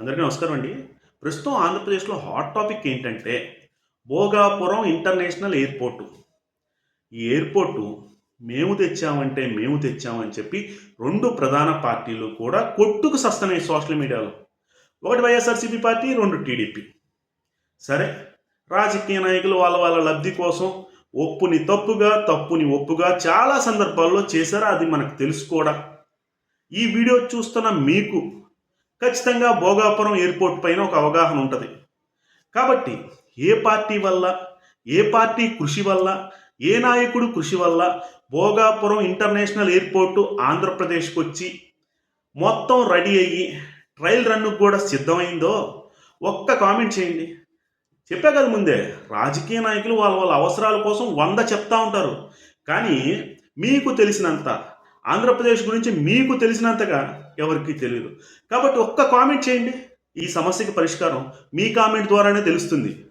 అందరికీ నమస్కారం అండి. ప్రస్తుతం ఆంధ్రప్రదేశ్లో హాట్ టాపిక్ ఏంటంటే భోగాపురం ఇంటర్నేషనల్ ఎయిర్పోర్టు ఈ ఎయిర్పోర్టు మేము తెచ్చామంటే మేము తెచ్చామని చెప్పి రెండు ప్రధాన పార్టీలు కూడా కొట్టుకు సస్తున్నాయి సోషల్ మీడియాలో ఒకటి వైఎస్ఆర్సీపీ పార్టీ రెండు టీడీపీ. సరే రాజకీయ నాయకులు వాళ్ళ వాళ్ళ లబ్ధి కోసం ఒప్పుని తప్పుగా తప్పుని ఒప్పుగా చాలా సందర్భాల్లో చేశారు అది మనకు తెలుసుకోడా ఈ వీడియో చూస్తున్న మీకు ఖచ్చితంగా భోగాపురం ఎయిర్పోర్ట్ పైన ఒక అవగాహన ఉంటుంది. కాబట్టి ఏ పార్టీ వల్ల ఏ పార్టీ కృషి వల్ల ఏ నాయకుడు కృషి వల్ల భోగాపురం ఇంటర్నేషనల్ ఎయిర్పోర్టు ఆంధ్రప్రదేశ్కి వచ్చి మొత్తం రెడీ అయ్యి ట్రయల్ రన్ను కూడా సిద్ధమైందో ఒక్క కామెంట్ చేయండి. చెప్పా కదా ముందే రాజకీయ నాయకులు వాళ్ళ వాళ్ళ అవసరాల కోసం వంద చెప్తా ఉంటారు. కానీ మీకు తెలిసినంత ఆంధ్రప్రదేశ్ గురించి మీకు తెలిసినంతగా ఎవరికి తెలియదు కాబట్టి ఒక్క కామెంట్ చేయండి. ఈ సమస్యకి పరిష్కారం మీ కామెంట్ ద్వారానే తెలుస్తుంది.